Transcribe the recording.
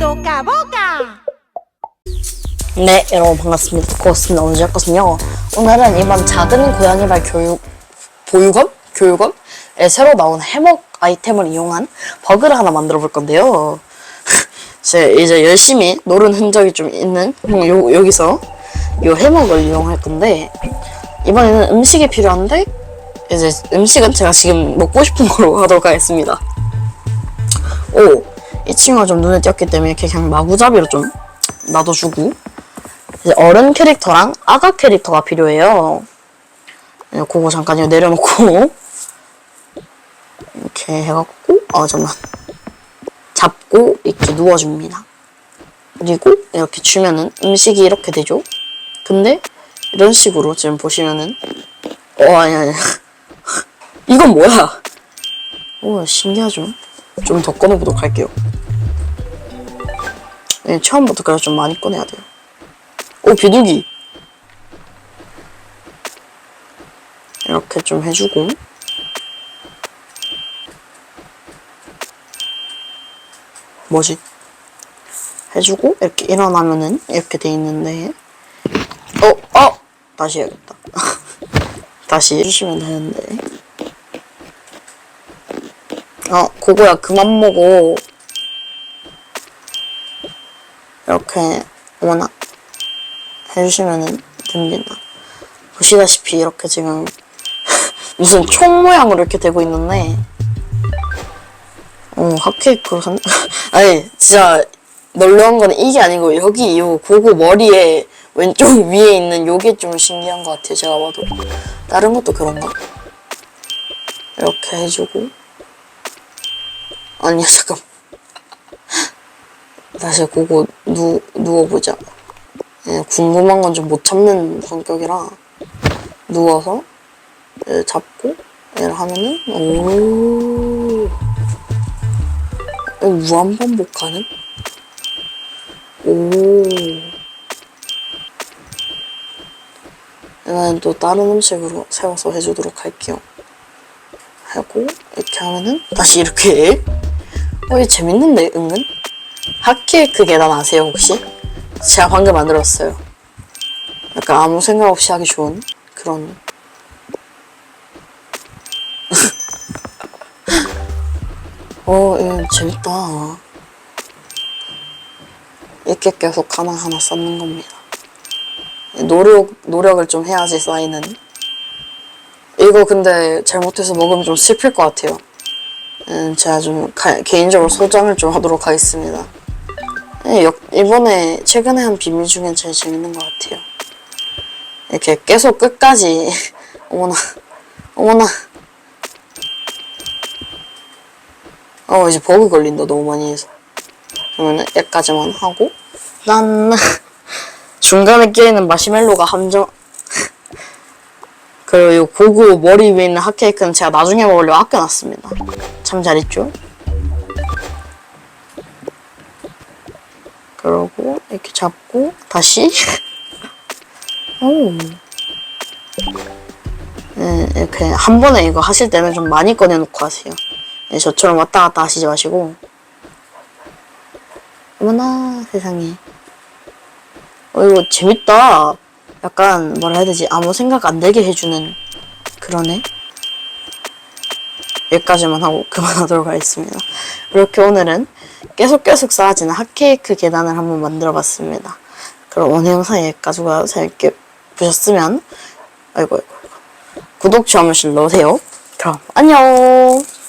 또 까볼까? 네, 여러분 반갑습니다. 고맙습니다. 오늘 였거든요. 오늘은 이번 작은 고양이 발 교육 보육원 교육원에 새로 나온 해먹 아이템을 이용한 버그를 하나 만들어 볼 건데요. 제 이제 열심히 노른 흔적이 좀 있는 요, 여기서 요 해먹을 이용할 건데 이번에는 음식이 필요한데 이제 음식은 제가 지금 먹고 싶은 거로 하도록 하겠습니다. 오, 이 친구가 좀 눈에 띄었기 때문에 그냥 마구잡이로 좀 놔둬주고 이제 어른 캐릭터랑 아가 캐릭터가 필요해요. 네, 그거 잠깐 이거 내려놓고 이렇게 해갖고 아 잠만 잡고 이렇게 누워줍니다. 그리고 이렇게 주면은 음식이 이렇게 되죠. 근데 이런 식으로 지금 보시면은 어 아니 아니 이건 뭐야? 오 신기하죠. 좀 더 꺼내보도록 할게요. 네, 처음부터 그래서 좀 많이 꺼내야 돼요. 오 비둘기 이렇게 좀 해주고 뭐지 해주고 이렇게 일어나면은 이렇게 돼 있는데 어 어! 다시 해야겠다 다시 해주시면 되는데 어 그거야. 그만 먹어. 이렇게 어머나 해주시면 됩니다. 보시다시피 이렇게 지금 무슨 총 모양으로 이렇게 되고 있는데. 어 핫케이크 한 아니 진짜 놀라운 거는 이게 아니고 여기 요 고고 머리에 왼쪽 위에 있는 요게 좀 신기한 것 같아요 제가 봐도. 다른 것도 그런가? 이렇게 해주고 아니야 잠깐 다시 그거 누, 누워보자. 예, 궁금한 건 좀 못 참는 성격이라 누워서 얘 잡고 얘를 하면은 오. 어, 무한 반복하는 오. 이번엔 또 다른 음식으로 세워서 해주도록 할게요. 하고 이렇게 하면은 다시 이렇게 어 이거 재밌는데 은근 핫케이크 계단 아세요 혹시? 제가 방금 만들었어요. 약간 아무 생각 없이 하기 좋은 그런. 어, 이거 재밌다. 이렇게 계속 하나하나 쌓는 겁니다. 노력, 노력을 좀 해야지 쌓이는. 이거 근데 잘못해서 먹으면 좀 슬플 것 같아요. 음, 제가 좀 가- 개인적으로 소장을 좀 하도록 하겠습니다. 네, 역- 이번에 최근에 한 비밀 중엔 제일 재밌는 것 같아요. 이렇게 계속 끝까지. 어머나 어머나. 어 이제 버그 걸린다 너무 많이 해서. 그러면은 여기까지만 하고. 난 중간에 끼어있는 마시멜로가 함정. 그리고 이 고구 머리 위에 있는 핫케이크는 제가 나중에 먹으려고 아껴놨습니다 참 잘했죠? 그러고 이렇게 잡고 다시 오. 네, 이렇게 한 번에 이거 하실 때는 좀 많이 꺼내놓고 하세요. 네, 저처럼 왔다 갔다 하시지 마시고. 어머나 세상에. 어 이거 재밌다. 약간 뭐라 해야 되지 아무 생각 안 들게 해주는 그러네. 여기까지만 하고 그만하도록 하겠습니다. 이렇게 오늘은 계속 계속 쌓아지는 핫케이크 계단을 한번 만들어 봤습니다. 그럼 오늘 영상 여기까지고요. 재밌게 보셨으면 아이고 아이고 구독, 좋아요, 넣으세요. 그럼 안녕!